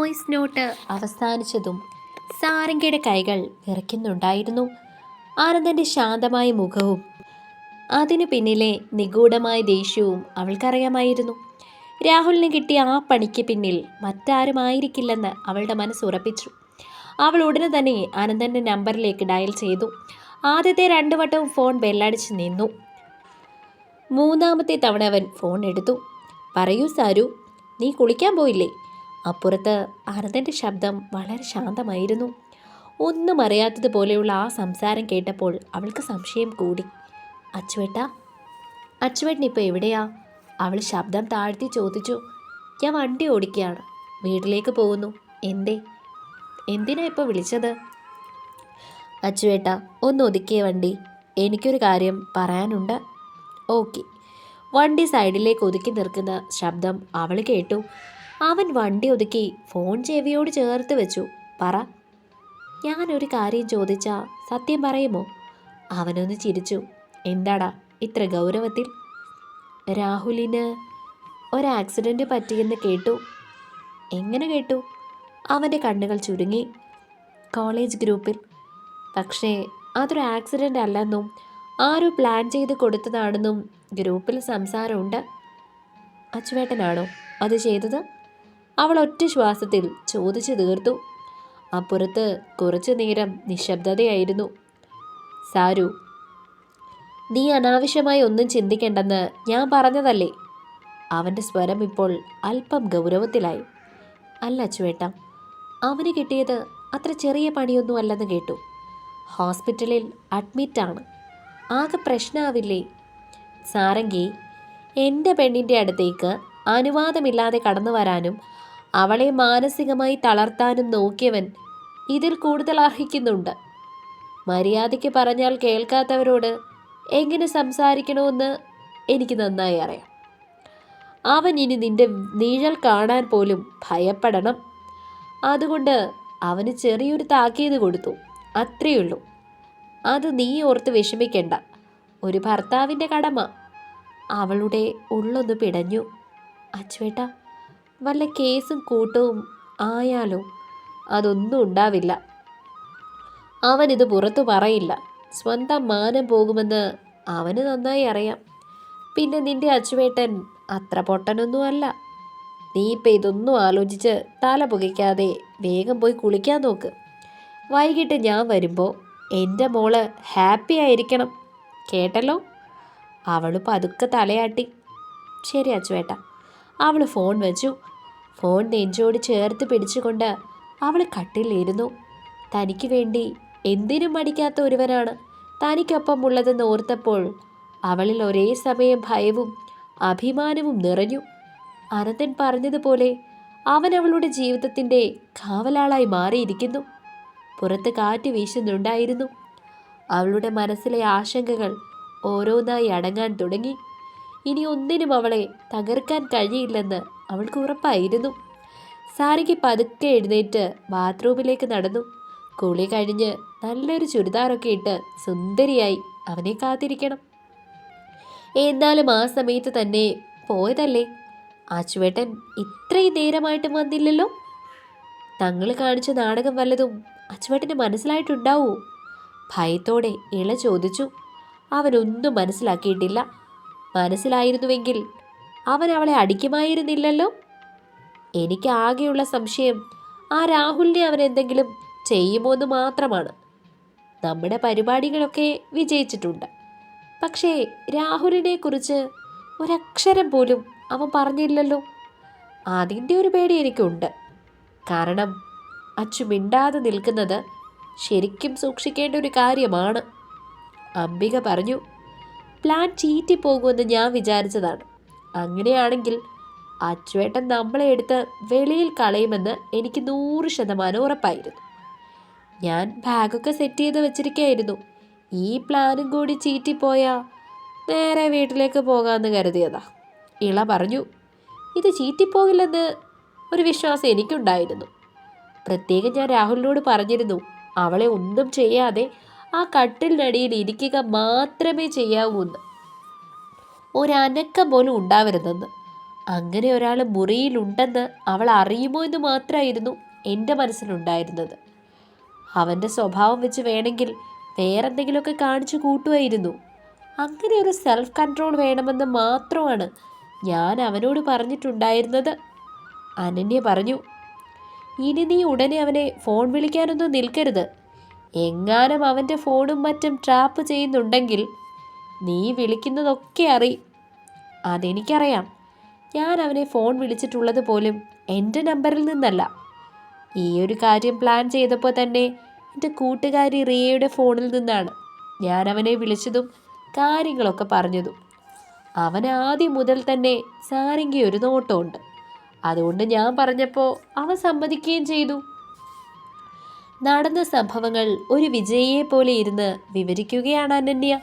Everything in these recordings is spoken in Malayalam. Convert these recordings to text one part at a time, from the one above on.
വോയിസ് നോട്ട് അവസാനിച്ചതും സാരംഗയുടെ കൈകൾ വിറയ്ക്കുന്നുണ്ടായിരുന്നു. ആനന്ദന്റെ ശാന്തമായ മുഖവും അതിനു പിന്നിലെ നിഗൂഢമായ ദേഷ്യവും അവൾക്കറിയാമായിരുന്നു. രാഹുലിന് കിട്ടിയ ആ പണിക്ക് പിന്നിൽ മറ്റാരുമായിരിക്കില്ലെന്ന് അവളുടെ മനസ്സ് ഉറപ്പിച്ചു. അവൾ ഉടനെ തന്നെ ആനന്ദന്റെ നമ്പറിലേക്ക് ഡയൽ ചെയ്തു. ആദ്യത്തെ രണ്ടു വട്ടവും ഫോൺ ബെല്ലടിച്ച് നിന്നു. മൂന്നാമത്തെ തവണ അവൻ ഫോൺ എടുത്തു. പറയൂ സാരു നീ കുളിക്കാൻ പോയില്ലേ? അപ്പുറത്ത് അർദ്ധന്റെ ശബ്ദം വളരെ ശാന്തമായിരുന്നു. ഒന്നും അറിയാത്തതുപോലെയുള്ള ആ സംസാരം കേട്ടപ്പോൾ അവൾക്ക് സംശയം കൂടി. അച്ചുവേട്ട അച്ചുവേട്ടൻ ഇപ്പോൾ എവിടെയാ? അവൾ ശബ്ദം താഴ്ത്തി ചോദിച്ചു. ഞാൻ വണ്ടി ഓടിക്കുകയാണ്. വീട്ടിലേക്ക് പോകുന്നു. എന്തേ? എന്തിനാ ഇപ്പോൾ വിളിച്ചത്? അച്ചുവേട്ട ഒന്ന് ഒതുക്കിയ വണ്ടി. എനിക്കൊരു കാര്യം പറയാനുണ്ട്. ഓക്കെ. വണ്ടി സൈഡിലേക്ക് ഒതുക്കി നിൽക്കുന്ന ശബ്ദം അവൾ കേട്ടു. അവൻ വണ്ടി ഒതുക്കി ഫോൺ ചെവിയോട് ചേർത്ത് വെച്ചു. പറ. ഞാനൊരു കാര്യം ചോദിച്ചാ സത്യം പറയുമോ? അവനൊന്ന് ചിരിച്ചു. എന്താടാ ഇത്ര ഗൗരവത്തിൽ? രാഹുലിന് ഒരാക്സിഡന്റ് പറ്റിയെന്ന് കേട്ടു. എങ്ങനെ കേട്ടു? അവന്റെ കണ്ണുകൾ ചുരുങ്ങി. കോളേജ് ഗ്രൂപ്പിൽ. പക്ഷേ അതൊരു ആക്സിഡന്റ് അല്ലെന്നും ആരോ പ്ലാൻ ചെയ്ത് കൊടുത്തതാണെന്നും ഗ്രൂപ്പിൽ സംസാരമുണ്ട്. അച്ചുവേട്ടനാണോ അത് ചെയ്തത്? അവൾ ഒറ്റ ശ്വാസത്തിൽ ചോദിച്ചു തീർത്തു. അപ്പുറത്ത് കുറച്ചു നേരം നിശബ്ദതയായിരുന്നു. സാരു നീ അനാവശ്യമായി ഒന്നും ചിന്തിക്കേണ്ടെന്ന് ഞാൻ പറഞ്ഞതല്ലേ? അവന്റെ സ്വരം ഇപ്പോൾ അല്പം ഗൗരവത്തിലായി. അല്ല അച്ചുവേട്ട അവന് കിട്ടിയത് അത്ര ചെറിയ പണിയൊന്നും അല്ലെന്ന് കേട്ടു. ഹോസ്പിറ്റലിൽ അഡ്മിറ്റാണ് ആകെ പ്രശ്നമാവില്ലേ സാരംഗി എന്റെ പെണ്ണിന്റെ അടുത്തേക്ക് അനുവാദമില്ലാതെ കടന്നു വരാനും അവളെ മാനസികമായി തളർത്താനും നോക്കിയവൻ ഇതിൽ കൂടുതൽ അർഹിക്കുന്നുണ്ട്. മര്യാദയ്ക്ക് പറഞ്ഞാൽ കേൾക്കാത്തവരോട് എങ്ങനെ സംസാരിക്കണമെന്ന് എനിക്ക് നന്നായി അറിയാം. അവൻ ഇനി നിന്റെ നീഴൽ കാണാൻ പോലും ഭയപ്പെടണം. അതുകൊണ്ട് അവന് ചെറിയൊരു താക്കീത് കൊടുത്തു. അത്രയുള്ളൂ. അത് നീ ഓർത്ത് വിഷമിക്കണ്ട. ഒരു ഭർത്താവിന്റെ കടമ. അവളുടെ ഉള്ളൊന്ന് പിടഞ്ഞു. അച്ചുവേട്ട വല്ല കേസും കൂട്ടവും ആയാലോ അതൊന്നും ഉണ്ടാവില്ല. അവനിത് പുറത്തു പറയില്ല. സ്വന്തം മാനം പോകുമെന്ന് അവന് നന്നായി അറിയാം. പിന്നെ നിന്റെ അച്ചുവേട്ടൻ അത്ര പൊട്ടനൊന്നുമല്ല. നീ ഇപ്പം ഇതൊന്നും ആലോചിച്ച് തല പുകയ്ക്കാതെ വേഗം പോയി കുളിക്കാൻ നോക്ക്. വൈകിട്ട് ഞാൻ വരുമ്പോൾ എന്റെ മോൾ ഹാപ്പി ആയിരിക്കണം. കേട്ടല്ലോ? അവൾ പതുക്കെ തലയാട്ടി. ശരി അച്ചുവേട്ട. അവൾ ഫോൺ വെച്ചു. ഫോൺ നെഞ്ചോട് ചേർത്ത് പിടിച്ചുകൊണ്ട് അവൾ കട്ടിലിരുന്നു. തനിക്ക് വേണ്ടി എന്തിനും മടിക്കാത്ത ഒരുവനാണ് തനിക്കൊപ്പം ഉള്ളതെന്ന് ഓർത്തപ്പോൾ അവളിൽ ഒരേ സമയം ഭയവും അഭിമാനവും നിറഞ്ഞു. അനന്തൻ പറഞ്ഞതുപോലെ അവൻ അവളുടെ ജീവിതത്തിന്റെ കാവലാളായി മാറിയിരിക്കുന്നു. പുറത്ത് കാറ്റ് വീശുന്നുണ്ടായിരുന്നു. അവളുടെ മനസ്സിലെ ആശങ്കകൾ ഓരോന്നായി അടങ്ങാൻ തുടങ്ങി. ഇനി ഒന്നിനും അവളെ തകർക്കാൻ കഴിയില്ലെന്ന് അവൾക്ക് ഉറപ്പായിരുന്നു. സാരിക്ക് പതുക്കെ എഴുന്നേറ്റ് ബാത്റൂമിലേക്ക് നടന്നു. കുളി കഴിഞ്ഞ് നല്ലൊരു ചുരിദാറൊക്കെ ഇട്ട് സുന്ദരിയായി അവനെ കാത്തിരിക്കണം. എന്നാലും ആ സമയത്ത് തന്നെ പോയതല്ലേ? ആച്ചുവേട്ടൻ ഇത്രയും നേരമായിട്ടും വന്നില്ലല്ലോ? തങ്ങൾ കാണിച്ച നാടകം വല്ലതും അച്ചുവേട്ടന് മനസ്സിലായിട്ടുണ്ടാവൂ? ഭയത്തോടെ ഇള ചോദിച്ചു. അവനൊന്നും മനസ്സിലാക്കിയിട്ടില്ല. മനസ്സിലായിരുന്നുവെങ്കിൽ അവൻ അവളെ അടിക്കുമായിരുന്നില്ലല്ലോ? എനിക്ക് ആകെയുള്ള സംശയം ആ രാഹുലിനെ അവൻ എന്തെങ്കിലും ചെയ്യുമോ എന്ന് മാത്രമാണ്. നമ്മുടെ പരിപാടികളൊക്കെ വിജയിച്ചിട്ടുണ്ട്. പക്ഷേ രാഹുലിനെ കുറിച്ച് ഒരക്ഷരം പോലും അവൻ പറഞ്ഞില്ലല്ലോ. അതിന്റെ ഒരു പേടി എനിക്കുണ്ട്. കാരണം അച്ചു മിണ്ടാതെ നിൽക്കുന്നത് ശരിക്കും സൂക്ഷിക്കേണ്ട ഒരു കാര്യമാണ്. അംബിക പറഞ്ഞു പ്ലാൻ ചീറ്റിപ്പോകുമെന്ന് ഞാൻ വിചാരിച്ചതാണ്. അങ്ങനെയാണെങ്കിൽ അച്ചുവേട്ടൻ നമ്മളെ എടുത്ത് വെളിയിൽ കളയുമെന്ന് എനിക്ക് നൂറ് ശതമാനം ഉറപ്പായിരുന്നു. ഞാൻ ബാഗൊക്കെ സെറ്റ് ചെയ്ത് വെച്ചിരിക്കുകയായിരുന്നു ഈ പ്ലാനും കൂടി ചീറ്റിപ്പോയാ നേരെ വീട്ടിലേക്ക് പോകാമെന്ന് കരുതിയതാ. ഇള പറഞ്ഞു ഇത് ചീറ്റിപ്പോകില്ലെന്ന് ഒരു വിശ്വാസം എനിക്കുണ്ടായിരുന്നു. പ്രത്യേകം ഞാൻ രാഹുലിനോട് പറഞ്ഞിരുന്നു അവളെ ഒന്നും ചെയ്യാതെ ആ കട്ടിലിനടിയിൽ ഇരിക്കുക മാത്രമേ ചെയ്യാവൂ എന്ന് ഒരനക്കം പോലും ഉണ്ടാവരുതെന്ന്. അങ്ങനെ ഒരാൾ മുറിയിലുണ്ടെന്ന് അവൾ അറിയുമോ എന്ന് മാത്രമായിരുന്നു എന്റെ മനസ്സിലുണ്ടായിരുന്നത്. അവന്റെ സ്വഭാവം വെച്ച് വേണമെങ്കിൽ വേറെന്തെങ്കിലുമൊക്കെ കാണിച്ചു കൂട്ടുമായിരുന്നു. അങ്ങനെ ഒരു സെൽഫ് കൺട്രോൾ വേണമെന്ന് മാത്രമാണ് ഞാൻ അവനോട് പറഞ്ഞിട്ടുണ്ടായിരുന്നത്. അനന്യ പറഞ്ഞു ഇനി നീ ഉടനെ അവനെ ഫോൺ വിളിക്കാനൊന്നും നിൽക്കരുത്. എങ്ങാനും അവന്റെ ഫോണും മറ്റും ട്രാപ്പ് ചെയ്യുന്നുണ്ടെങ്കിൽ നീ വിളിക്കുന്നതൊക്കെ അറി. അതെനിക്കറിയാം. ഞാൻ അവനെ ഫോൺ വിളിച്ചിട്ടുള്ളത് പോലും എന്റെ നമ്പറിൽ നിന്നല്ല. ഈ ഒരു കാര്യം പ്ലാൻ ചെയ്തപ്പോൾ തന്നെ എന്റെ കൂട്ടുകാരി റിയയുടെ ഫോണിൽ നിന്നാണ് ഞാൻ അവനെ വിളിച്ചതും കാര്യങ്ങളൊക്കെ പറഞ്ഞതും. അവൻ ആദ്യം മുതൽ തന്നെ സാരംഗി ഒരു നോട്ടമുണ്ട്. അതുകൊണ്ട് ഞാൻ പറഞ്ഞപ്പോൾ അവൻ സമ്മതിക്കുകയും ചെയ്തു. നടന്ന സംഭവങ്ങൾ ഒരു വിജയിയെ പോലെ ഇരുന്ന് വിവരിക്കുകയാണ് അനന്യ.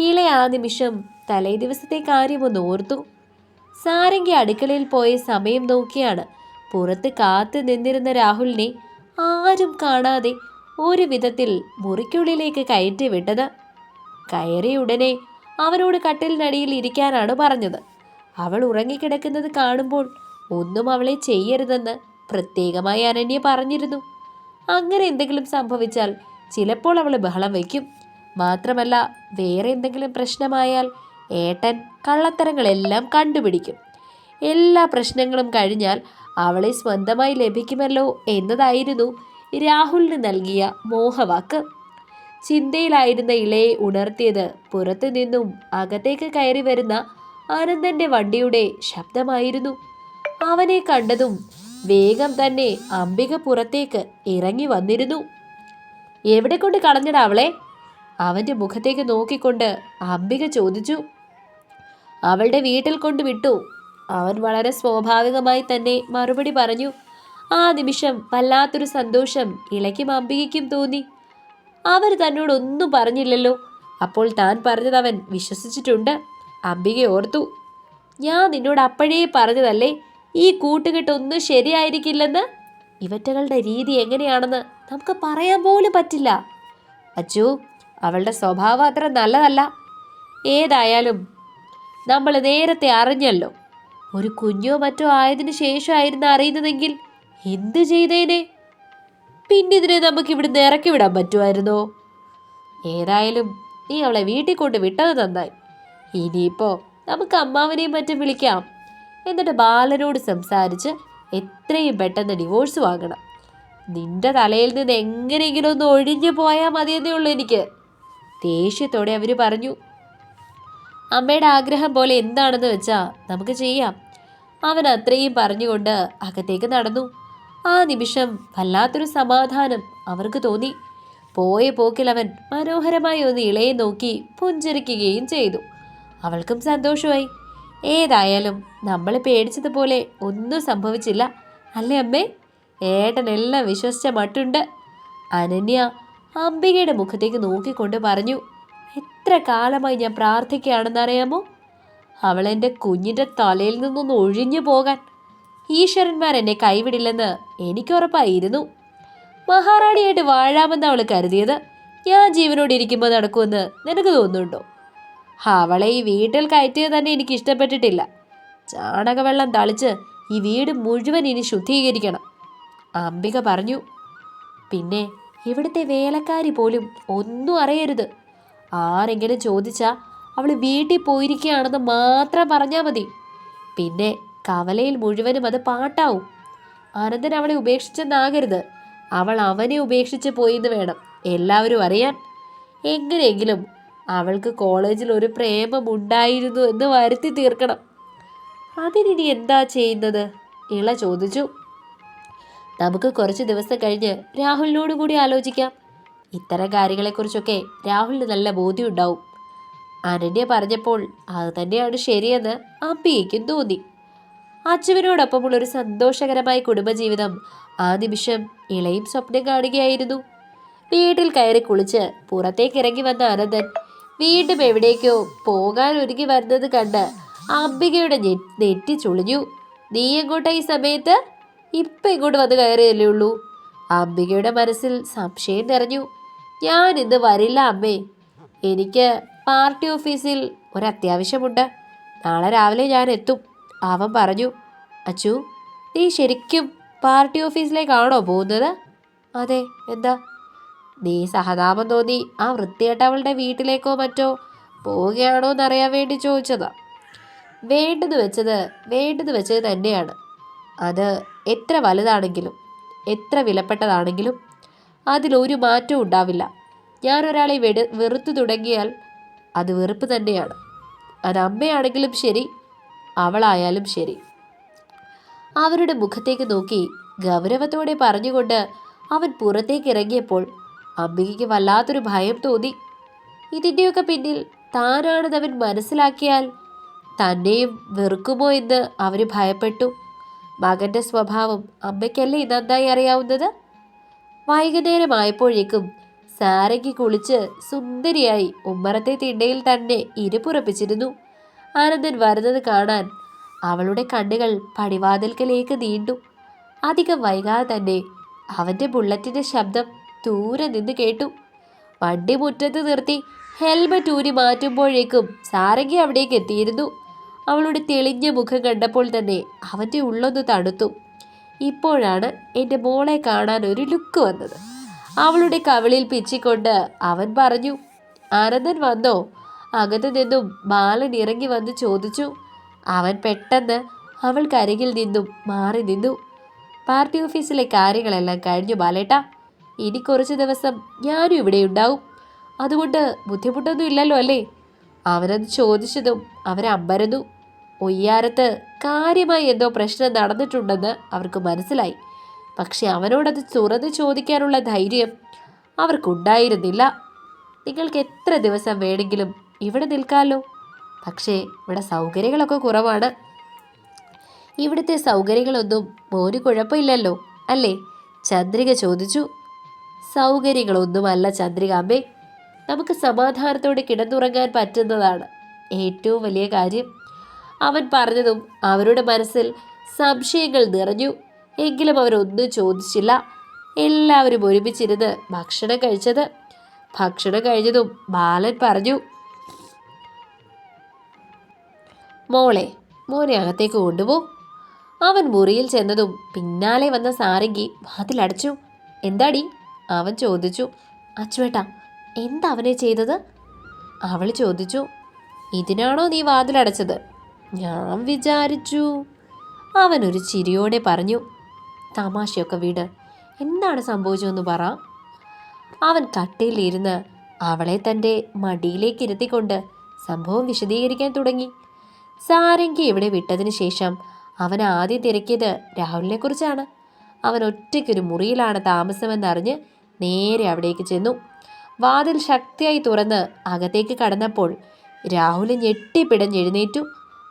ഇളയ ആ നിമിഷം തലേ ദിവസത്തെ കാര്യമൊന്ന് ഓർത്തു. സാരംഗി അടുക്കളയിൽ പോയ സമയം നോക്കിയാണ്. പുറത്ത് കാത്തു നിന്നിരുന്ന രാഹുലിനെ ആരും കാണാതെ ഒരു വിധത്തിൽ മുറിക്കുള്ളിലേക്ക് കയറ്റി വിട്ടത്. കയറിയ ഉടനെ അവനോട് കട്ടിലിനടിയിൽ ഇരിക്കാനാണ് പറഞ്ഞത്. അവൾ ഉറങ്ങിക്കിടക്കുന്നത് കാണുമ്പോൾ ഒന്നും അവളെ ചെയ്യരുതെന്ന് പ്രത്യേകമായി അനന്യ പറഞ്ഞിരുന്നു. അങ്ങനെ എന്തെങ്കിലും സംഭവിച്ചാൽ ചിലപ്പോൾ അവൾ ബഹളം വയ്ക്കും. മാത്രമല്ല വേറെ എന്തെങ്കിലും പ്രശ്നമായാൽ ഏട്ടൻ കള്ളത്തരങ്ങളെല്ലാം കണ്ടുപിടിക്കും. എല്ലാ പ്രശ്നങ്ങളും കഴിഞ്ഞാൽ അവളെ സ്വന്തമായി ലഭിക്കുമല്ലോ എന്നതായിരുന്നു രാഹുലിന് നൽകിയ മോഹവാക്ക്. ചിന്തയിലായിരുന്ന ഇളയെ ഉണർത്തിയത് പുറത്തു നിന്നും അകത്തേക്ക് കയറി വരുന്ന ആനന്ദന്റെ വണ്ടിയുടെ ശബ്ദമായിരുന്നു. അവനെ കണ്ടതും വേഗം തന്നെ അംബിക പുറത്തേക്ക് ഇറങ്ങി വന്നിരുന്നു. എവിടെ കൊണ്ട് കളഞ്ഞടാ അവളെ? അവന്റെ മുഖത്തേക്ക് നോക്കിക്കൊണ്ട് അംബിക ചോദിച്ചു. അവളുടെ വീട്ടിൽ കൊണ്ട് വിട്ടു. അവൻ വളരെ സ്വാഭാവികമായി തന്നെ മറുപടി പറഞ്ഞു. ആ നിമിഷം വല്ലാത്തൊരു സന്തോഷം ഇളയ്ക്കും അംബികയ്ക്കും തോന്നി. അവർ തന്നോടൊന്നും പറഞ്ഞില്ലല്ലോ. അപ്പോൾ താൻ പറഞ്ഞത് അവൻ വിശ്വസിച്ചിട്ടുണ്ട്. അംബിക ഓർത്തു. ഞാൻ നിന്നോട് അപ്പോഴേ പറഞ്ഞതല്ലേ? ഈ കൂട്ടുകെട്ട് കൂട്ടുകെട്ടൊന്നും ശരിയായിരിക്കില്ലെന്ന്? ഇവറ്റകളുടെ രീതി എങ്ങനെയാണെന്ന് നമുക്ക് പറയാൻ പോലും പറ്റില്ല. അച്ചു അവളുടെ സ്വഭാവം അത്ര നല്ലതല്ല. ഏതായാലും നമ്മൾ നേരത്തെ അറിഞ്ഞല്ലോ. ഒരു കുഞ്ഞോ മറ്റോ ആയതിനു ശേഷമായിരുന്നു അറിയുന്നതെങ്കിൽ എന്ത് ചെയ്തേനെ? പിന്നെ ഇതിനെ നമുക്ക് ഇവിടുന്ന് ഇറക്കി വിടാൻ പറ്റുമായിരുന്നോ? ഏതായാലും നീ അവളെ വീട്ടിൽ കൊണ്ട് വിട്ടത് നന്നായി. ഇനിയിപ്പോ നമുക്ക് അമ്മാവനെയും മറ്റും വിളിക്കാം. എന്നിട്ട് ബാലനോട് സംസാരിച്ച് എത്രയും പെട്ടെന്ന് ഡിവോഴ്സ് വാങ്ങണം. നിന്റെ തലയിൽ നിന്ന് എങ്ങനെയെങ്കിലും ഒന്ന് ഒഴിഞ്ഞു പോയാൽ മതിയെന്നേ ഉള്ളൂ എനിക്ക്. ദേഷ്യത്തോടെ അവർ പറഞ്ഞു അമ്മയുടെ ആഗ്രഹം പോലെ എന്താണെന്ന് വെച്ചാൽ നമുക്ക് ചെയ്യാം. അവൻ അത്രയും പറഞ്ഞുകൊണ്ട് അകത്തേക്ക് നടന്നു. ആ നിമിഷം വല്ലാത്തൊരു സമാധാനം അവർക്ക് തോന്നി. പോയ പോക്കിൽ അവൻ മനോഹരമായി ഒന്ന് ഇളയെ നോക്കി പുഞ്ചിരിക്കുകയും ചെയ്തു. അവൾക്കും സന്തോഷമായി. ഏതായാലും നമ്മൾ പേടിച്ചതുപോലെ ഒന്നും സംഭവിച്ചില്ല. അല്ലേ അമ്മേ? ഏട്ടനെല്ലാം വിശ്വസിച്ച മട്ടുണ്ട്. അനന്യ അംബികയുടെ മുഖത്തേക്ക് നോക്കിക്കൊണ്ട് പറഞ്ഞു എത്ര കാലമായി ഞാൻ പ്രാർത്ഥിക്കുകയാണെന്നറിയാമോ അവൾ എന്റെ കുഞ്ഞിന്റെ തലയിൽ നിന്നൊന്ന് ഒഴിഞ്ഞു പോകാൻ. ഈശ്വരന്മാർ എന്നെ കൈവിടില്ലെന്ന് എനിക്കുറപ്പായിരുന്നു മഹാറാണിയായിട്ട് വാഴാമെന്ന് അവൾ കരുതിയത്. ഞാൻ ജീവനോട് ഇരിക്കുമ്പോൾ നടക്കുമെന്ന് നിനക്ക് തോന്നുന്നുണ്ടോ? അവളെ ഈ വീട്ടിൽ കയറ്റിയത് തന്നെ എനിക്ക് ഇഷ്ടപ്പെട്ടിട്ടില്ല. ചാണകവെള്ളം തളിച്ച് ഈ വീട് മുഴുവൻ ഇനി ശുദ്ധീകരിക്കണം. അംബിക പറഞ്ഞു പിന്നെ ഇവിടുത്തെ വേലക്കാരി പോലും ഒന്നും അറിയരുത്. ആരെങ്കിലും ചോദിച്ചാൽ അവൾ വീട്ടിൽ പോയിരിക്കുകയാണെന്ന് മാത്രം പറഞ്ഞാൽ മതി. പിന്നെ കവലയിൽ മുഴുവനും അത് പാട്ടാവും. അനന്തൻ അവളെ ഉപേക്ഷിച്ചെന്നാകരുത്. അവൾ അവനെ ഉപേക്ഷിച്ച് പോയിന്ന് വേണം എല്ലാവരും അറിയാൻ. എങ്ങനെയെങ്കിലും അവൾക്ക് കോളേജിൽ ഒരു പ്രേമം ഉണ്ടായിരുന്നു എന്ന് വരുത്തി തീർക്കണം. അതിനിനി എന്താ ചെയ്യുന്നത്? ഇള ചോദിച്ചു. നമുക്ക് കുറച്ച് ദിവസം കഴിഞ്ഞ് രാഹുലിനോട് കൂടി ആലോചിക്കാം. ഇത്തരം കാര്യങ്ങളെക്കുറിച്ചൊക്കെ രാഹുലിന് നല്ല ബോധ്യം ഉണ്ടാവും. അനന്യ പറഞ്ഞപ്പോൾ അത് തന്നെയാണ് ശരിയെന്ന് അമ്പിയേക്കും തോന്നി. അച്ചുവിനോടൊപ്പമുള്ള ഒരു സന്തോഷകരമായ കുടുംബജീവിതം ആ നിമിഷം ഇളയും സ്വപ്നം കാണുകയായിരുന്നു. വീട്ടിൽ കയറി കുളിച്ച് പുറത്തേക്ക് ഇറങ്ങി വന്ന അനന്തൻ വീണ്ടും എവിടേക്കോ പോകാൻ ഒരുങ്ങി വരുന്നത് കണ്ട് അംബികയുടെ നെറ്റി ചുളിഞ്ഞു. നീ എങ്ങോട്ടാ ഈ സമയത്ത്? ഇപ്പം ഇങ്ങോട്ട് വന്ന് കയറിയല്ലേ ഉള്ളൂ. അംബികയുടെ മനസ്സിൽ സംശയം നിറഞ്ഞു. ഞാൻ ഇന്ന് വരില്ല അമ്മേ. എനിക്ക് പാർട്ടി ഓഫീസിൽ ഒരത്യാവശ്യമുണ്ട് നാളെ രാവിലെ ഞാൻ എത്തും അവൻ പറഞ്ഞു. അച്ചു നീ ശരിക്കും പാർട്ടി ഓഫീസിലേക്കാണോ പോകുന്നത്? അതെ എന്താ? നീ സഹതാപം തോന്നി ആ വൃത്തികെട്ടവളുടെ വീട്ടിലേക്കോ മറ്റോ പോവുകയാണോ എന്നറിയാൻ വേണ്ടി ചോദിച്ചതാ. വേണ്ടെന്ന് വെച്ചത് വേണ്ടെന്ന് വെച്ചത് തന്നെയാണ്. അത് എത്ര വലുതാണെങ്കിലും എത്ര വിലപ്പെട്ടതാണെങ്കിലും അതിലൊരു മാറ്റവും ഉണ്ടാവില്ല. ഞാനൊരാളെ വെടു വെറുത്തു തുടങ്ങിയാൽ അത് വെറുപ്പ് തന്നെയാണ്. അത് അമ്മയാണെങ്കിലും ശരി അവളായാലും ശരി. അവരുടെ മുഖത്തേക്ക് നോക്കി ഗൗരവത്തോടെ പറഞ്ഞുകൊണ്ട് അവൻ പുറത്തേക്ക് ഇറങ്ങിയപ്പോൾ അംബികയ്ക്ക് വല്ലാത്തൊരു ഭയം തോന്നി. ഇതിന്റെയൊക്കെ പിന്നിൽ താനാണെന്ന് അവൻ മനസ്സിലാക്കിയാൽ തന്നെയും വെറുക്കുമോ എന്ന് അവർ ഭയപ്പെട്ടു. മകന്റെ സ്വഭാവം അമ്മയ്ക്കല്ലേ നന്നായി അറിയാവുന്നത്? വൈകുന്നേരമായപ്പോഴേക്കും സാരയ്ക്ക് കുളിച്ച് സുന്ദരിയായി ഉമ്മറത്തെ തിണ്ടയിൽ തന്നെ ഇരുപ്പുറപ്പിച്ചിരുന്നു. ആനന്ദൻ വരുന്നത് കാണാൻ അവളുടെ കണ്ണുകൾ പടിവാതിൽക്കലേക്ക് നീണ്ടു. അധികം വൈകാതെ തന്നെ അവന്റെ ബുള്ളറ്റിന്റെ ശബ്ദം ദൂരെ നിന്ന് കേട്ടു. വണ്ടി മുറ്റത്ത് നിർത്തി ഹെൽമറ്റ് ഊരി മാറ്റുമ്പോഴേക്കും സാരംഗി അവിടേക്ക് എത്തിയിരുന്നു. അവളുടെ തെളിഞ്ഞ മുഖം കണ്ടപ്പോൾ തന്നെ അവന്റെ ഉള്ളൊന്ന് തണുത്തു. ഇപ്പോഴാണ് എന്റെ മോളെ കാണാൻ ഒരു ലുക്ക് വന്നത്. അവളുടെ കവിളിൽ പിച്ചിക്കൊണ്ട് അവൻ പറഞ്ഞു ആനന്ദൻ വന്നോ? അകത്തു നിന്നും ബാലൻ ഇറങ്ങി വന്ന് ചോദിച്ചു. അവൻ പെട്ടെന്ന് അവൾക്കരികിൽ നിന്നും മാറി നിന്നു. പാർട്ടി ഓഫീസിലെ കാര്യങ്ങളെല്ലാം കഴിഞ്ഞു ബാലേട്ടാ. ഇനി കുറച്ച് ദിവസം ഞാനും ഇവിടെ ഉണ്ടാവും. അതുകൊണ്ട് ബുദ്ധിമുട്ടൊന്നും ഇല്ലല്ലോ അല്ലേ? അവനത് ചോദിച്ചതും അവരമ്പരന്നു ഒയ്യാരത്ത് കാര്യമായി എന്തോ പ്രശ്നം നടന്നിട്ടുണ്ടെന്ന് അവർക്ക് മനസ്സിലായി. പക്ഷെ അവനോടത് തുറന്ന് ചോദിക്കാനുള്ള ധൈര്യം അവർക്കുണ്ടായിരുന്നില്ല. നിങ്ങൾക്ക് എത്ര ദിവസം വേണമെങ്കിലും ഇവിടെ നിൽക്കാമല്ലോ പക്ഷേ ഇവിടെ സൗകര്യങ്ങളൊക്കെ കുറവാണ്. ഇവിടുത്തെ സൗകര്യങ്ങളൊന്നും മോന് കുഴപ്പമില്ലല്ലോ അല്ലേ? ചന്ദ്രിക ചോദിച്ചു. സൗകര്യങ്ങളൊന്നുമല്ല ചന്ദ്രികാമ്മേ നമുക്ക് സമാധാനത്തോടെ കിടന്നുറങ്ങാൻ പറ്റുന്നതാണ്. ഏറ്റവും വലിയ കാര്യം അവൻ പറഞ്ഞതും അവരുടെ മനസ്സിൽ സംശയങ്ങൾ നിറഞ്ഞു. എങ്കിലും അവരൊന്നും ചോദിച്ചില്ല. എല്ലാവരും ഒരുമിച്ചിരുന്ന് ഭക്ഷണം കഴിച്ചത്. ഭക്ഷണം കഴിഞ്ഞതും ബാലൻ പറഞ്ഞു മോളെ മോനെ അകത്തേക്ക് കൊണ്ടുപോ. അവൻ മുറിയിൽ ചെന്നതും പിന്നാലെ വന്ന സാരംഗി വാതിലടച്ചു. എന്താടി? അവൻ ചോദിച്ചു അച്ചുവേട്ടാ എന്താ അവനെ ചെയ്തത്? അവൾ ചോദിച്ചു ഇതിനാണോ നീ വാതിലടച്ചത്? ഞാൻ വിചാരിച്ചു. അവനൊരു ചിരിയോടെ പറഞ്ഞു തമാശയൊക്കെ വീട് എന്താണ് സംഭവിച്ചതെന്ന് പറ. അവൻ കട്ടയിലിരുന്ന് അവളെ തന്റെ മടിയിലേക്ക് ഇരുത്തിക്കൊണ്ട് സംഭവം വിശദീകരിക്കാൻ തുടങ്ങി. സാരംഗി ഇവിടെ വിട്ടതിന് ശേഷം അവൻ ആദ്യം തിരക്കിയത് രാഹുലിനെക്കുറിച്ചാണ്. അവൻ ഒറ്റയ്ക്കൊരു മുറിയിലാണ് താമസമെന്നറിഞ്ഞ് നേരെ അവിടേക്ക് ചെന്നു. വാതിൽ ശക്തിയായി തുറന്ന് അകത്തേക്ക് കടന്നപ്പോൾ രാഹുൽ ഞെട്ടിപ്പിടഞ്ഞെഴുന്നേറ്റു.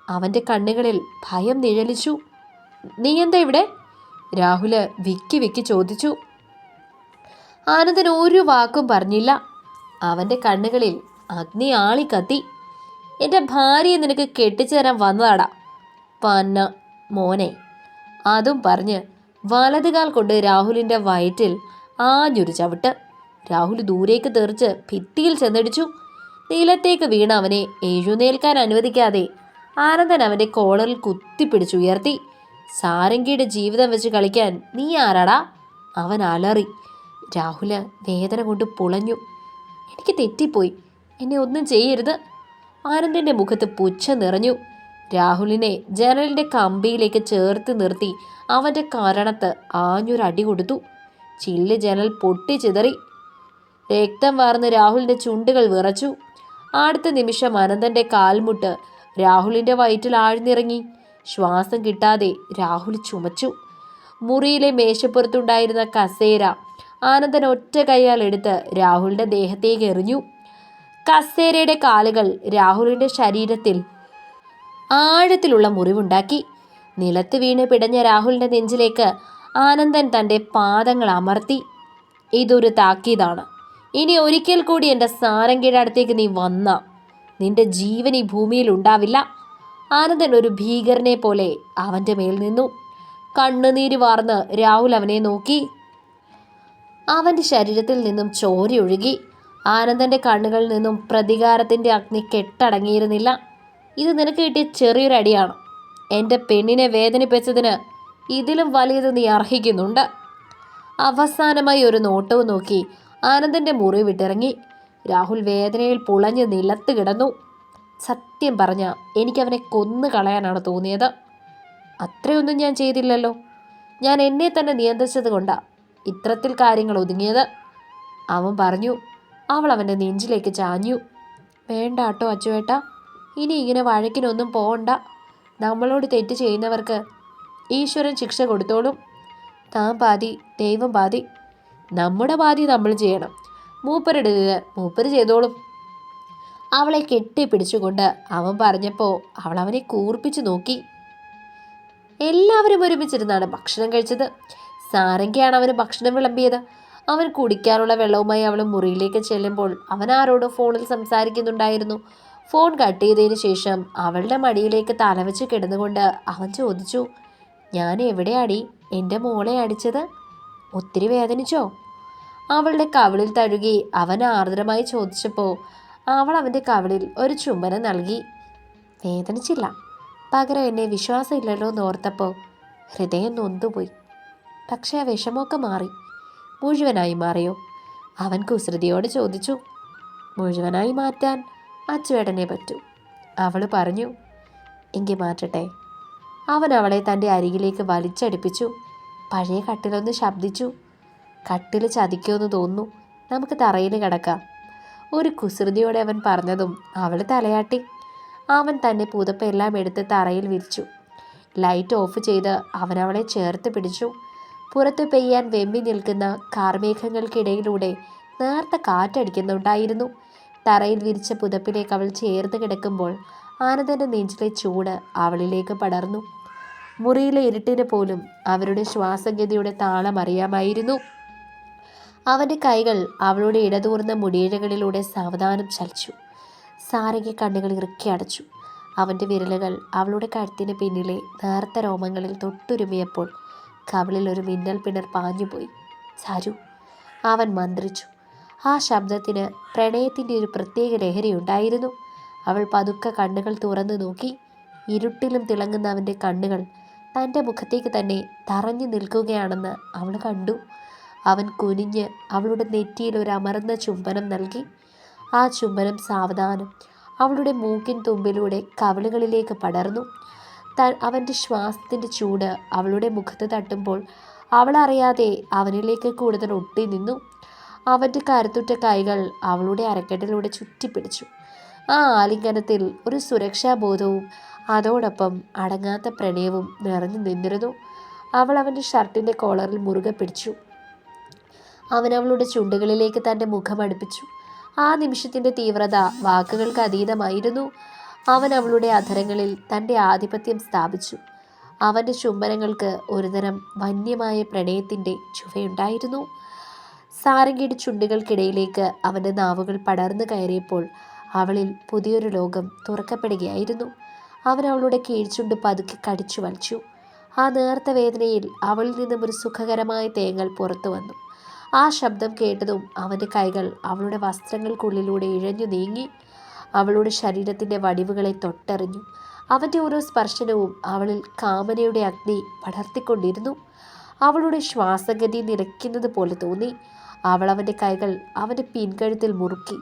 അവന്റെ കണ്ണുകളിൽ ഭയം നിഴലിച്ചു. നീ എന്താ ഇവിടെ? രാഹുൽ വിക്കി വിക്കി ചോദിച്ചു. ആനന്ദൻ ഒരു വാക്കും പറഞ്ഞില്ല. അവന്റെ കണ്ണുകളിൽ അഗ്നി ആളി കത്തി. എന്റെ ഭാര്യയെ നിനക്ക് കെട്ടിച്ചു തരാൻ വന്നതാടാ പന്ന മോനെ അതും പറഞ്ഞ് വലതുകാൽ കൊണ്ട് രാഹുലിന്റെ വയറ്റിൽ ആഞ്ഞൊരു ചവിട്ട്. രാഹുൽ ദൂരേക്ക് തെറിച്ച് ഭിത്തിയിൽ ചെന്നടിച്ചു. നീലത്തേക്ക് വീണ അവനെ എഴുന്നേൽക്കാൻ അനുവദിക്കാതെ ആനന്ദൻ അവന്റെ കോളറിൽ കുത്തിപ്പിടിച്ചുയർത്തി സാരംഗിയുടെ ജീവിതം വെച്ച് കളിക്കാൻ നീ ആരാടാ? അവൻ അലറി. രാഹുൽ വേദന കൊണ്ട് പുളഞ്ഞു. എനിക്ക് തെറ്റിപ്പോയി. എന്നെ ഒന്നും ചെയ്യരുത്. ആനന്ദിന്റെ മുഖത്ത് പുച്ഛം നിറഞ്ഞു. രാഹുലിനെ ജനലിന്റെ കമ്പിയിലേക്ക് ചേർത്ത് നിർത്തി അവന്റെ കാരണത്ത് ആഞ്ഞൊരടി കൊടുത്തു. ചില്ല് ജനൽ പൊട്ടിച്ചിതറി രക്തം വാർന്ന് രാഹുലിന്റെ ചുണ്ടുകൾ വിറച്ചു. അടുത്ത നിമിഷം അനന്തന്റെ കാൽമുട്ട് രാഹുലിന്റെ വയറ്റിൽ ആഴ്ന്നിറങ്ങി. ശ്വാസം കിട്ടാതെ രാഹുൽ ചുമച്ചു. മുറിയിലെ മേശപ്പുറത്തുണ്ടായിരുന്ന കസേര ആനന്ദൻ ഒറ്റ കൈയാൽ എടുത്ത് രാഹുലിന്റെ ദേഹത്തേക്ക് എറിഞ്ഞു. കസേരയുടെ കാലുകൾ രാഹുലിന്റെ ശരീരത്തിൽ ആഴത്തിലുള്ള മുറിവുണ്ടാക്കി. നിലത്ത് വീണ് പിടഞ്ഞ രാഹുലിന്റെ നെഞ്ചിലേക്ക് ആനന്ദൻ തന്റെ പാദങ്ങൾ അമർത്തി. ഇതൊരു താക്കീതാണ്. ഇനി ഒരിക്കൽ കൂടി എന്റെ സാരംഗിയുടെ അടുത്തേക്ക് നീ വന്ന. നിന്റെ ജീവൻ ഈ ഭൂമിയിൽ ഉണ്ടാവില്ല. ആനന്ദൻ ഒരു ഭീകരനെ പോലെ അവന്റെ മേൽ നിന്നു. കണ്ണുനീര് വാർന്ന് രാഹുൽ അവനെ നോക്കി. അവന്റെ ശരീരത്തിൽ നിന്നും ചോരയൊഴുകി ആനന്ദന്റെ കണ്ണുകളിൽ നിന്നും പ്രതികാരത്തിന്റെ അഗ്നി കെട്ടടങ്ങിയിരുന്നില്ല. ഇത് നിനക്ക് കിട്ടിയ ചെറിയൊരു അടിയാണ് എന്റെ പെണ്ണിനെ വേദനിപ്പിച്ചതിന് ഇതിലും വലിയത് നീ അർഹിക്കുന്നുണ്ട്. അവസാനമായി ഒരു നോട്ടവും നോക്കി ആനന്ദന്റെ മുറി വിട്ടിറങ്ങി. രാഹുൽ വേദനയിൽ പുളഞ്ഞ് നിലത്ത് കിടന്നു. സത്യം പറഞ്ഞ എനിക്കവനെ കൊന്നു കളയാനാണ് തോന്നിയത്. അത്രയൊന്നും ഞാൻ ചെയ്തില്ലല്ലോ. ഞാൻ എന്നെ തന്നെ നിയന്ത്രിച്ചത് കൊണ്ടാണ് ഇത്രത്തിൽ കാര്യങ്ങൾ ഒതുങ്ങിയത്. അവൻ പറഞ്ഞു അവൾ അവന്റെ നെഞ്ചിലേക്ക് ചാഞ്ഞു. വേണ്ട കേട്ടോ അച്ചുവേട്ട ഇനി ഇങ്ങനെ വഴക്കിനൊന്നും പോകണ്ട നമ്മളോട് തെറ്റ് ചെയ്യുന്നവർക്ക് ഈശ്വരൻ ശിക്ഷ കൊടുത്തോളും. താൻ പാതി ദൈവം പാതി. നമ്മുടെ പാതി നമ്മൾ ചെയ്യണം. മൂപ്പരിടരുത് മൂപ്പര് ചെയ്തോളും. അവളെ കെട്ടിപ്പിടിച്ചുകൊണ്ട് അവൻ പറഞ്ഞപ്പോൾ അവൾ അവനെ കൂർപ്പിച്ചു നോക്കി. എല്ലാവരും ഒരുമിച്ചിരുന്നാണ് ഭക്ഷണം കഴിച്ചത്. സാരംഗിയാണ് അവന് ഭക്ഷണം വിളമ്പിയത്. അവൻ കുടിക്കാനുള്ള വെള്ളവുമായി അവൾ മുറിയിലേക്ക് ചെല്ലുമ്പോൾ അവൻ ആരോടും ഫോണിൽ സംസാരിക്കുന്നുണ്ടായിരുന്നു. ഫോൺ കട്ട് ചെയ്തതിന് ശേഷം അവളുടെ മടിയിലേക്ക് തലവെച്ച് കിടന്നുകൊണ്ട് അവൻ ചോദിച്ചു ഞാൻ എവിടെയാടി എന്റെ മോളെ അടിച്ചത്? ഒത്തിരി വേദനിച്ചോ? അവളുടെ കവിളിൽ തഴുകി അവൻ ആർദ്രമായി ചോദിച്ചപ്പോൾ അവൾ അവന്റെ കവിളിൽ ഒരു ചുംബനം നൽകി. വേദനിച്ചില്ല. പകരം എന്നെ വിശ്വാസമില്ലല്ലോ എന്ന് ഓർത്തപ്പോൾ ഹൃദയം നൊന്തുപോയി. പക്ഷേ ആ വിഷമമൊക്കെ മാറി. മുഴുവനായി മാറിയോ? അവൻ കുസൃതിയോട് ചോദിച്ചു. മുഴുവനായി മാറ്റാൻ അച്ചുവേടനെ പറ്റൂ. അവൾ പറഞ്ഞു എങ്കിൽ മാറ്റട്ടെ? അവൻ അവളെ തന്റെ അരികിലേക്ക് വലിച്ചടുപ്പിച്ചു. പഴയ കട്ടിലൊന്ന് ശബ്ദിച്ചു. കട്ടിൽ ചതിക്കുമെന്ന് തോന്നുന്നു. നമുക്ക് തറയിൽ കിടക്കാം. ഒരു കുസൃതിയോടെ അവൻ പറഞ്ഞതും അവൾ തലയാട്ടി. അവൻ തന്നെ പുതപ്പെല്ലാം എടുത്ത് തറയിൽ വിരിച്ചു. ലൈറ്റ് ഓഫ് ചെയ്ത് അവൻ അവളെ ചേർത്ത് പിടിച്ചു. പുറത്ത് പെയ്യാൻ വെമ്പി നിൽക്കുന്ന കാർമേഘങ്ങൾക്കിടയിലൂടെ നേർത്ത കാറ്റടിക്കുന്നുണ്ടായിരുന്നു. തറയിൽ വിരിച്ച പുതപ്പിലേക്ക് അവൾ ചേർത്ത് കിടക്കുമ്പോൾ ആനന്ദന്റെ നെഞ്ചിലെ ചൂട് അവളിലേക്ക് പടർന്നു. മുറിയിലെ ഇരുട്ടിന് പോലും അവരുടെ ശ്വാസഗതിയുടെ താളം അറിയാമായിരുന്നു. അവന്റെ കൈകൾ അവളുടെ ഇടതൂർന്ന മുടിയിഴകളിലൂടെ സാവധാനം ചലിച്ചു. സാരയ്ക്ക് കണ്ണുകൾ ഇറുക്കി അടച്ചു. അവന്റെ വിരലുകൾ അവളുടെ കഴുത്തിന് പിന്നിലെ നേർത്ത രോമങ്ങളിൽ തൊട്ടുരുമിയപ്പോൾ കവളിൽ ഒരു മിന്നൽ പിണർ പാഞ്ഞുപോയി. ചാരു അവൻ മന്ത്രിച്ചു. ആ ശബ്ദത്തിന് പ്രണയത്തിന്റെ ഒരു പ്രത്യേക ലഹരി ഉണ്ടായിരുന്നു അവൾ പതുക്കെ കണ്ണുകൾ തുറന്നു നോക്കി. ഇരുട്ടിലും തിളങ്ങുന്ന അവന്റെ കണ്ണുകൾ തന്റെ മുഖത്തേക്ക് തന്നെ തറഞ്ഞു നിൽക്കുകയാണെന്ന് അവൾ കണ്ടു. അവൻ കുനിഞ്ഞ് അവളുടെ നെറ്റിയിൽ ഒരു അമർന്ന ചുംബനം നൽകി. ആ ചുംബനം സാവധാനം അവളുടെ മൂക്കിൻ തുമ്പിലൂടെ കവിളുകളിലേക്ക് പടർന്നു. താൻ അവന്റെ ശ്വാസത്തിന്റെ ചൂട് അവളുടെ മുഖത്ത് തട്ടുമ്പോൾ അവളറിയാതെ അവനിലേക്ക് കൂടുതൽ ഒട്ടി നിന്നു. അവന്റെ കരുത്തുറ്റ കൈകൾ അവളുടെ അരക്കെട്ടിലൂടെ ചുറ്റിപ്പിടിച്ചു. ആ ആലിംഗനത്തിൽ ഒരു സുരക്ഷാബോധവും അതോടൊപ്പം അടങ്ങാത്ത പ്രണയവും നിറഞ്ഞു നിന്നിരുന്നു. അവൾ അവന്റെ ഷർട്ടിന്റെ കോളറിൽ മുറുകെ പിടിച്ചു. അവൻ അവളുടെ ചുണ്ടുകളിലേക്ക് തന്റെ മുഖം അടുപ്പിച്ചു. ആ നിമിഷത്തിന്റെ തീവ്രത വാക്കുകൾക്ക് അതീതമായിരുന്നു. അവൻ അവളുടെ അധരങ്ങളിൽ തന്റെ ആധിപത്യം സ്ഥാപിച്ചു. അവന്റെ ചുംബനങ്ങൾക്ക് ഒരുതരം വന്യമായ പ്രണയത്തിന്റെ ചുവയുണ്ടായിരുന്നു. സാരംഗിയുടെ ചുണ്ടുകൾക്കിടയിലേക്ക് അവന്റെ നാവുകൾ പടർന്നു കയറിയപ്പോൾ അവളിൽ പുതിയൊരു ലോകം തുറക്കപ്പെടുകയായിരുന്നു. അവൻ അവളുടെ കീഴ്ചുണ്ട് പതുക്കെ കടിച്ചു വലിച്ചു. ആ നേർത്ത വേദനയിൽ അവളിൽ നിന്നും ഒരു സുഖകരമായ തേങ്ങൽ പുറത്തു വന്നു. ആ ശബ്ദം കേട്ടതും അവന്റെ കൈകൾ അവളുടെ വസ്ത്രങ്ങൾക്കുള്ളിലൂടെ ഇഴഞ്ഞു നീങ്ങി. അവളുടെ ശരീരത്തിന്റെ വടിവുകളെ തൊട്ടറിഞ്ഞു. അവന്റെ ഓരോ സ്പർശനവും അവളിൽ കാമനയുടെ അഗ്നി പടർത്തിക്കൊണ്ടിരുന്നു. അവളുടെ ശ്വാസഗതി നിരക്കുന്നത് പോലെ തോന്നി. അവൾ അവന്റെ കൈകൾ അവന്റെ പിൻകഴുത്തിൽ മുറുക്കി.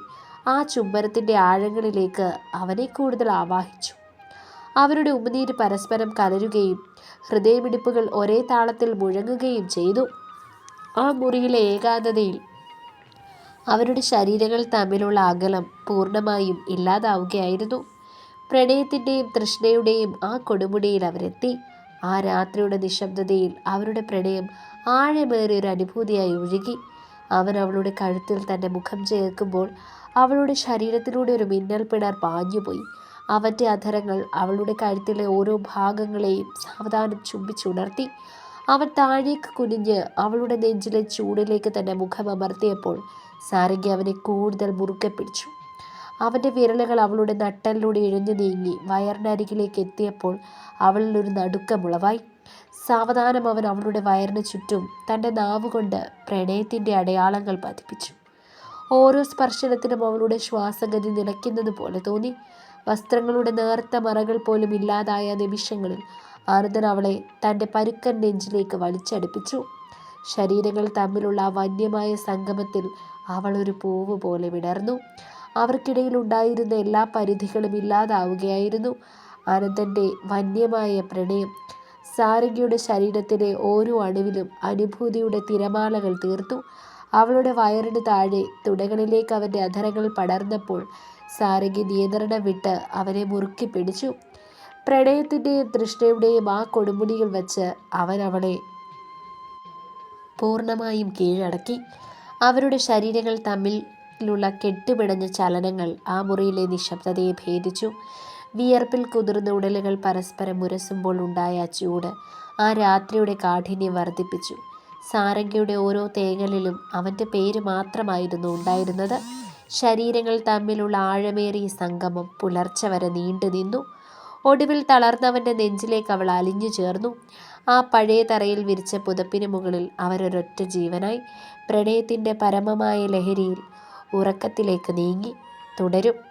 ആ ചുംബനത്തിന്റെ ആഴങ്ങളിലേക്ക് അവനെ കൂടുതൽ ആവാഹിച്ചു. അവരുടെ ഉപനീര് പരസ്പരം കലരുകയും ഹൃദയമിടിപ്പുകൾ ഒരേ താളത്തിൽ മുഴങ്ങുകയും ചെയ്തു. ആ മുറിയിലെ ഏകാന്തതയിൽ അവരുടെ ശരീരങ്ങൾ തമ്മിലുള്ള അകലം പൂർണമായും ഇല്ലാതാവുകയായിരുന്നു. പ്രണയത്തിന്റെയും തൃഷ്ണയുടെയും ആ കൊടുമുടിയിൽ അവരെത്തി. ആ രാത്രിയുടെ നിശബ്ദതയിൽ അവരുടെ പ്രണയം ആഴമേറിയൊരു അനുഭൂതിയായി ഒഴുകി. അവൻ അവളുടെ കഴുത്തിൽ തന്റെ മുഖം ചേർക്കുമ്പോൾ അവളുടെ ശരീരത്തിലൂടെ ഒരു മിന്നൽ പിണർ പാഞ്ഞുപോയി. അവന്റെ അധരങ്ങൾ അവളുടെ കഴുത്തിലെ ഓരോ ഭാഗങ്ങളെയും സാവധാനം ചുംബിച്ചുണർത്തി. അവൻ താഴേക്ക് കുനിഞ്ഞ് അവളുടെ നെഞ്ചിലെ ചൂടിലേക്ക് തന്റെ മുഖം അമർത്തിയപ്പോൾ സാരംഗി അവനെ കൂടുതൽ മുറുക്കെ പിടിച്ചു. അവന്റെ വിരലുകൾ അവളുടെ നട്ടലിലൂടെ ഇഴഞ്ഞു നീങ്ങി വയറിനരികിലേക്ക് എത്തിയപ്പോൾ അവളിൽ ഒരു നടുക്കമുളവായി സാവധാനം അവൻ അവളുടെ വയറിന് ചുറ്റും തന്റെ നാവുകൊണ്ട് പ്രണയത്തിന്റെ അടയാളങ്ങൾ പതിപ്പിച്ചു. ഓരോ സ്പർശനത്തിനും അവളുടെ ശ്വാസഗതി നിലയ്ക്കുന്നത് പോലെ തോന്നി. വസ്ത്രങ്ങളുടെ നേർത്ത മറകൾ പോലും ഇല്ലാതായ നിമിഷങ്ങളിൽ ആനന്ദൻ അവളെ തന്റെ പരുക്കൻ നെഞ്ചിലേക്ക് വലിച്ചടുപ്പിച്ചു. ശരീരങ്ങൾ തമ്മിലുള്ള വന്യമായ സംഗമത്തിൽ അവൾ ഒരു പൂവ് പോലെ വിടർന്നു. അവർക്കിടയിൽ ഉണ്ടായിരുന്ന എല്ലാ പരിധികളും ഇല്ലാതാവുകയായിരുന്നു. ആനന്ദന്റെ വന്യമായ പ്രണയം സാരംഗിയുടെ ശരീരത്തിലെ ഓരോ അണുവിലും അനുഭൂതിയുടെ തിരമാലകൾ തീർത്തു. അവളുടെ വയറിന് താഴെ തുടകളിലേക്ക് അവന്റെ അധരങ്ങൾ പടർന്നപ്പോൾ സാരംഗി നിയന്ത്രണം വിട്ട് അവനെ മുറുക്കി പിടിച്ചു. പ്രണയത്തിന്റെയും തൃഷ്ണയുടെയും ആ കൊടുമുടികൾ വച്ച് അവൻ അവളെ പൂർണമായും കീഴടക്കി. അവരുടെ ശരീരങ്ങൾ തമ്മിലുള്ള കെട്ടുപിടഞ്ഞ ചലനങ്ങൾ ആ മുറിയിലെ നിശബ്ദതയെ ഭേദിച്ചു. വിയർപ്പിൽ കുതിർന്ന ഉടലുകൾ പരസ്പരം മുരസുമ്പോൾ ഉണ്ടായ ചൂട് ആ രാത്രിയുടെ കാഠിന്യം വർദ്ധിപ്പിച്ചു. സാരംഗയുടെ ഓരോ തേങ്ങലിലും അവന്റെ പേര് മാത്രമായിരുന്നു ഉണ്ടായിരുന്നത്. ശരീരങ്ങൾ തമ്മിലുള്ള ആഴമേറിയ സംഗമം പുലർച്ചെ വരെ നീണ്ടു നിന്നു. ഒടുവിൽ തളർന്നവന്റെ നെഞ്ചിലേക്ക് അവൾ അലിഞ്ഞു ചേർന്നു. ആ പഴയ തറയിൽ വിരിച്ച പുതപ്പിന് മുകളിൽ അവരൊരൊറ്റ ജീവനായി. പ്രണയത്തിന്റെ പരമമായ ലഹരിയിൽ ഉറക്കത്തിലേക്ക് നീങ്ങി. തുടരും.